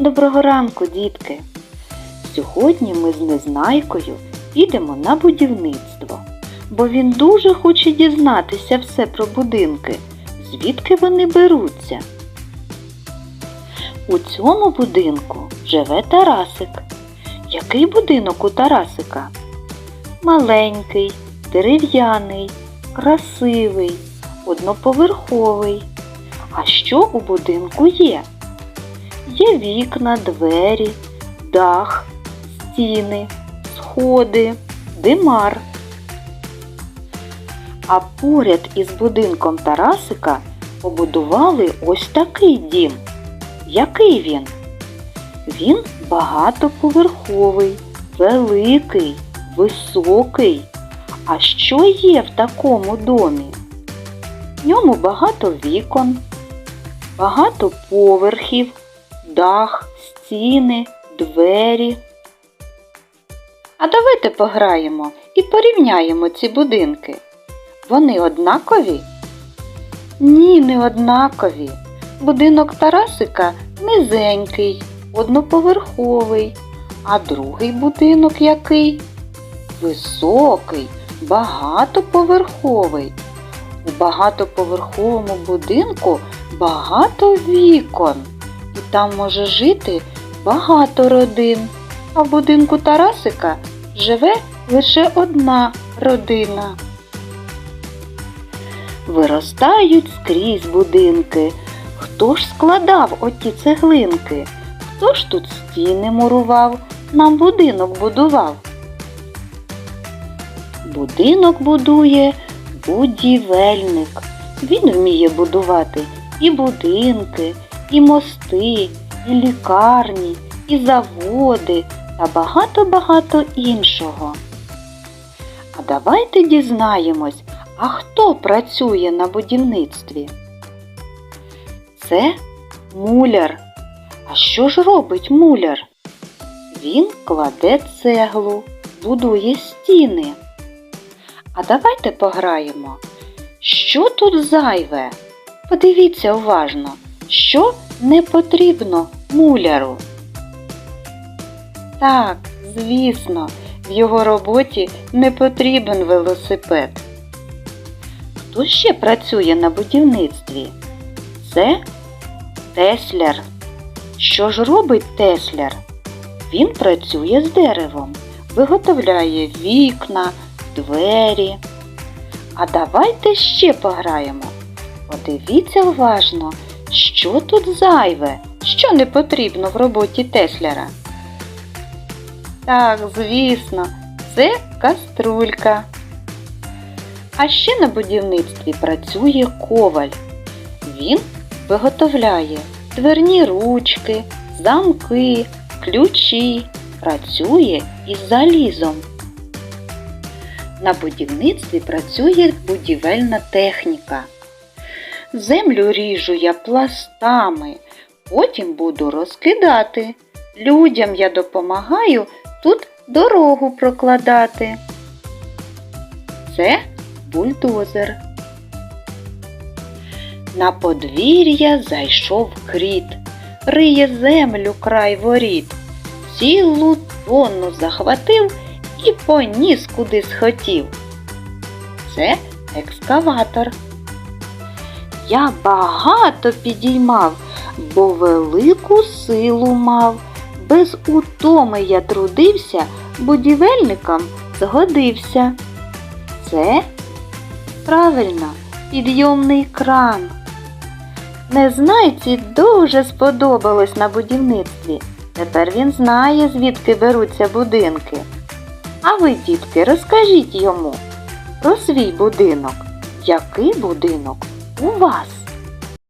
Доброго ранку, дітки! Сьогодні ми з Незнайкою підемо на будівництво, бо він дуже хоче дізнатися все про будинки, звідки вони беруться. У цьому будинку живе Тарасик. Який будинок у Тарасика? Маленький, дерев'яний, красивий, одноповерховий. А що у будинку є? Є вікна, двері, дах, стіни, сходи, димар. А поряд із будинком Тарасика побудували ось такий дім. Який він? Він багатоповерховий, великий, високий. А що є в такому домі? В ньому багато вікон, багато поверхів, дах, стіни, двері. А давайте пограємо і порівняємо ці будинки. Вони однакові? Ні, не однакові. Будинок Тарасика низенький, одноповерховий, а другий будинок який? Високий, багатоповерховий. У багатоповерховому будинку багато вікон, і там може жити багато родин. А в будинку Тарасика живе лише одна родина. Виростають скрізь будинки. Хто ж складав оті цеглинки? Хто ж тут стіни мурував, нам будинок будував? Будинок будує будівельник. Він вміє будувати і будинки, і мости, і лікарні, і заводи та багато-багато іншого. А давайте дізнаємось, а хто працює на будівництві? Це муляр. А що ж робить муляр? Він кладе цеглу, будує стіни. А давайте пограємо. Що тут зайве? Подивіться уважно, що не потрібно муляру. Так, звісно, в його роботі не потрібен велосипед. Хто ще працює на будівництві? Це тесляр. Що ж робить тесляр? Він працює з деревом, виготовляє вікна, двері. А давайте ще пограємо. Подивіться уважно, що тут зайве, що не потрібно в роботі тесляра. Так, звісно, це каструлька. А ще на будівництві працює коваль. Він виготовляє дверні ручки, замки, ключі, працює із залізом. На будівництві працює будівельна техніка. Землю ріжу я пластами, потім буду розкидати. Людям я допомагаю тут дорогу прокладати. Це бульдозер. На подвір'я зайшов кріт, риє землю край воріт, цілу тонну захватив і поніс куди схотів. Це екскаватор. Я багато підіймав, бо велику силу мав. Без утоми я трудився, будівельникам згодився. Це правильно підйомний кран. Незнайці дуже сподобалось на будівництві. Тепер він знає, звідки беруться будинки. А ви, дітки, розкажіть йому про свій будинок. Який будинок у вас?